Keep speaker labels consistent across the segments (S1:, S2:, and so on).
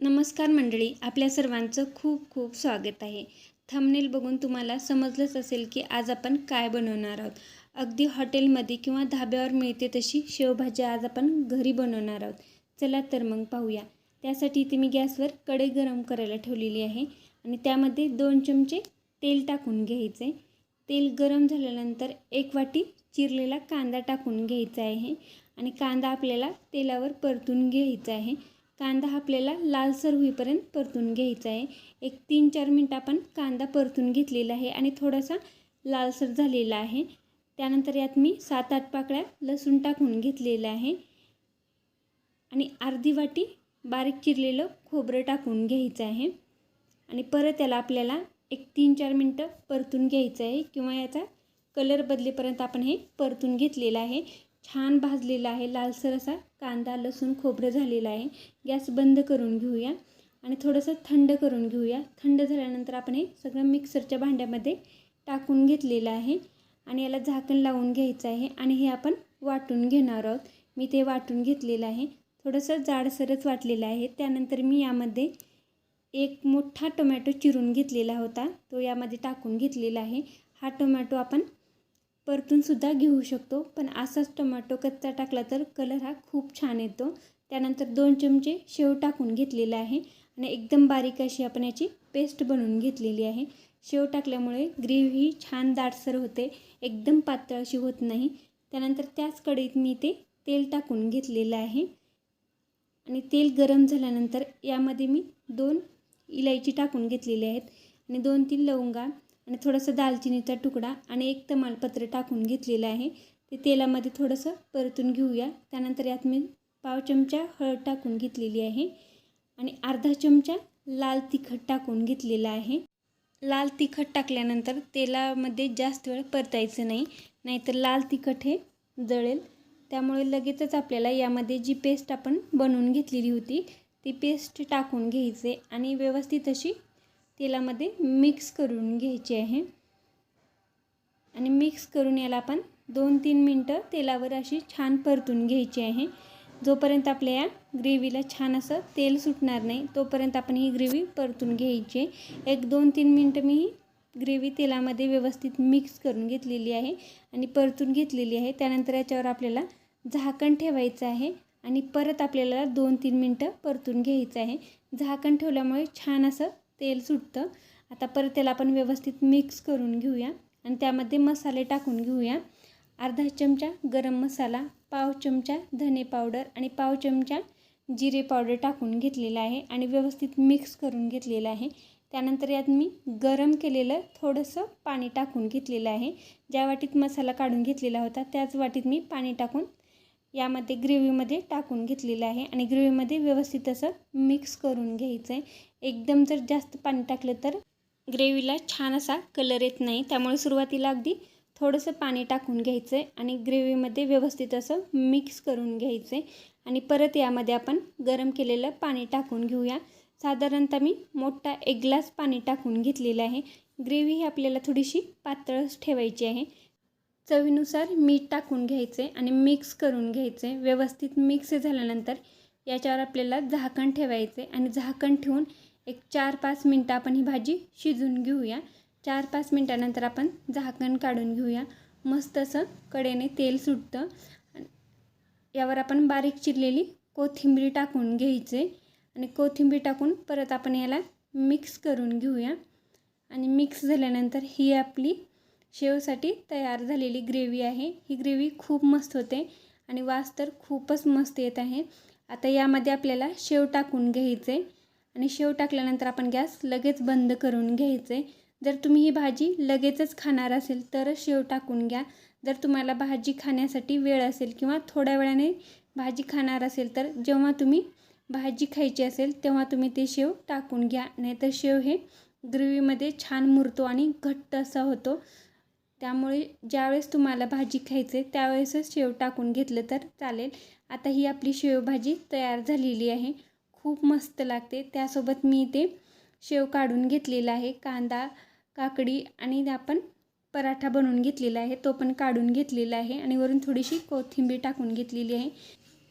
S1: नमस्कार मंडळी आपल्या सर्वांचं खूप खूप स्वागत आहे. थंबनेल बघून तुम्हाला समजलंच असेल की आज आपण काय बनवणार आहोत. अगदी हॉटेलमध्ये किंवा धाब्यावर मिळते तशी शेवभाजी आज आपण घरी बनवणार आहोत. चला तर मग पाहूया. त्यासाठी इथे मी गॅसवर कढई गरम करायला ठेवलेली आहे आणि त्यामध्ये दोन चमचे तेल टाकून घ्यायचे. तेल गरम झाल्यानंतर एक वाटी चिरलेला कांदा टाकून घ्यायचा आहे आणि कांदा आपल्याला तेलावर परतून घ्यायचा आहे. कांदा आपल्याला लालसर होईपर्यंत परतून घ्यायचा आहे. एक तीन चार मिनटं आपण कांदा परतून घेतलेला आहे आणि थोडासा लालसर झालेला आहे. त्यानंतर यात मी सात आठ पाकळ्या लसूण टाकून घेतलेलं आहे. आणि अर्धी वाटी बारीक चिरलेलं खोबरं टाकून घ्यायचं आहे. आणि परत त्याला आपल्याला एक तीन चार मिनटं परतून घ्यायचं आहे किंवा याचा कलर बदलेपर्यंत आपण हे परतून घेतलेलं आहे. छान भाजलेला आहे लालसर असा कांदा लसूण खोबरं झालेला आहे. गॅस बंद करून घेऊया आणि थोडंसं थंड करून घेऊया. थंड झाल्यानंतर आपण हे सगळं मिक्सरच्या भांड्यामध्ये टाकून घेतलेलं आहे आणि याला झाकण लावून घ्यायचं आहे आणि हे आपण वाटून घेणार आहोत. मी ते वाटून घेतलेलं आहे. थोडंसं जाडसरच वाटलेलं आहे. त्यानंतर मी यामध्ये एक मोठा टोमॅटो चिरून घेतलेला होता. तो यामध्ये टाकून घेतलेला आहे. हा टोमॅटो आपण परतूनसुद्धा घेऊ शकतो. पण असाच टोमॅटो कच्चा टाकला तर कलर हा खूप छान येतो. त्यानंतर दोन चमचे शेव टाकून घेतलेला आहे. आणि एकदम बारीक अशी आपण याची पेस्ट बनवून घेतलेली आहे. शेव टाकल्यामुळे ग्रेव्ही ही छान दाटसर होते. एकदम पातळ अशी होत नाही. त्यानंतर त्याच कढईत मी ते तेल टाकून घेतलेलं आहे. आणि तेल गरम झाल्यानंतर यामध्ये मी दोन इलायची टाकून घेतलेली आहेत. आणि दोन तीन लवंगा आणि थोडंसं दालचिनीचा तुकडा आणि एक तमालपत्र टाकून घेतलेलं आहे. ते तेलामध्ये थोडंसं परतून घेऊया. त्यानंतर यात मी पाव चमचा हळद टाकून घेतलेली आहे आणि अर्धा चमचा लाल तिखट टाकून घेतलेला आहे. लाल तिखट टाकल्यानंतर तेलामध्ये जास्त वेळ परतायचं नाही नाहीतर लाल तिखट हे जळेल. त्यामुळे लगेचच आपल्याला यामध्ये जी पेस्ट आपण बनवून घेतलेली होती ती पेस्ट टाकून घ्यायचे आणि व्यवस्थित अशी तेलामध्ये मिक्स करून घ्यायची आहे. आणि मिक्स करून याला आपण दोन तीन मिनटं तेलावर अशी छान परतून घ्यायची आहे. जोपर्यंत आपल्या या ग्रेव्हीला छान असं तेल सुटणार नाही तोपर्यंत आपण ही ग्रेव्ही परतून घ्यायची. एक दोन तीन मिनटं मी ही ग्रेव्ही तेलामध्ये व्यवस्थित मिक्स करून घेतलेली आहे आणि परतून घेतलेली आहे. त्यानंतर याच्यावर आपल्याला झाकण ठेवायचं आहे आणि परत आपल्याला दोन तीन मिनटं परतून घ्यायचं आहे. झाकण ठेवल्यामुळे छान असं तेल सुटतं. आता परत त्याला आपण व्यवस्थित मिक्स करून घेऊया. आणि त्यामध्ये मसाले टाकून घेऊया. अर्धा चमचा गरम मसाला पाव चमचा धने पावडर आणि पाव चमचा जिरे पावडर टाकून घेतलेला आहे आणि व्यवस्थित मिक्स करून घेतलेलं आहे. त्यानंतर यात मी गरम केलेलं थोडंसं पाणी टाकून घेतलेलं आहे. ज्या वाटीत मसाला काढून घेतलेला होता त्याच वाटीत मी पाणी टाकून यामध्ये ग्रेव्हीमध्ये टाकून घेतलेलं आहे आणि ग्रेव्हीमध्ये व्यवस्थित असं मिक्स करून घ्यायचं आहे. एकदम जर जास्त पाणी टाकलं तर ग्रेव्हीला छान असा कलर येत नाही. त्यामुळे सुरुवातीला अगदी थोडंसं पाणी टाकून घ्यायचं आहे आणि ग्रेव्हीमध्ये व्यवस्थित असं मिक्स करून घ्यायचं आहे. आणि परत यामध्ये आपण गरम केलेलं पाणी टाकून घेऊया. साधारणतः मी मोठा एक ग्लास पाणी टाकून घेतलेलं आहे. ग्रेव्ही ही आपल्याला थोडीशी पातळच ठेवायची आहे. चवीनुसार मीठ टाकून घ्यायचे आणि मिक्स करून घ्यायचे. व्यवस्थित मिक्स झाल्यानंतर याच्यावर आपल्याला झाकण ठेवायचे आणि झाकण ठेवून एक चार पाच मिनटं आपण ही भाजी शिजून घेऊया. चार पाच मिनटानंतर आपण झाकण काढून घेऊया. मस्त असं कडेने तेल सुटतं. यावर आपण बारीक चिरलेली कोथिंबीर टाकून घ्यायचे आणि कोथिंबीर टाकून परत आपण याला मिक्स करून घेऊया. आणि मिक्स झाल्यानंतर ही आपली शेवसाठी तयार झालेली ग्रेव्ही आहे. ही ग्रेव्ही खूप मस्त होते आणि वास तर खूपच मस्त येत आहे. आता यामध्ये आपल्याला शेव टाकून घ्यायचे आणि शेव टाकल्यानंतर आपण गॅस लगेच बंद करून घ्यायचे. जर तुम्ही ही भाजी लगेचच खाणार असेल तरच शेव टाकून घ्या. जर तुम्हाला भाजी खाण्यासाठी वेळ असेल किंवा थोड्या वेळाने भाजी खाणार असेल तर जेव्हा तुम्ही भाजी खायची असेल तेव्हा तुम्ही ते शेव टाकून घ्या. नाहीतर शेव हे ग्रेव्हीमध्ये छान मुरतो आणि घट्ट असा होतो. त्यामुळे ज्यावेळेस तुम्हाला भाजी खायचे त्यावेळेसच शेव टाकून घेतलं तर चालेल. आता ही आपली शेवभाजी तयार झालेली आहे. खूप मस्त लागते. त्यासोबत मी ते शेव काढून घेतलेला आहे. कांदा काकडी आणि आपण पराठा बनवून घेतलेला आहे. तो पण काढून घेतलेला आहे आणि वरून थोडीशी कोथिंबीर टाकून घेतलेली आहे.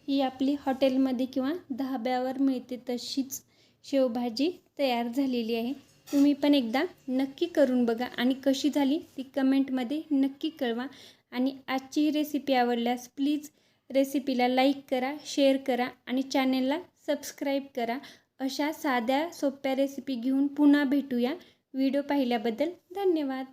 S1: ही आपली हॉटेलमध्ये किंवा धाब्यावर मिळते तशीच शेवभाजी तयार झालेली आहे. तुम्ही पण एकदा नक्की करून बघा आणि कशी झाली ती कमेंटमध्ये नक्की कळवा. आणि आजची ही रेसिपी आवडल्यास प्लीज रेसिपीला लाईक करा शेअर करा आणि चॅनेलला सबस्क्राईब करा. अशा साध्या सोप्या रेसिपी घेऊन पुन्हा भेटूया. व्हिडिओ पाहिल्याबद्दल धन्यवाद.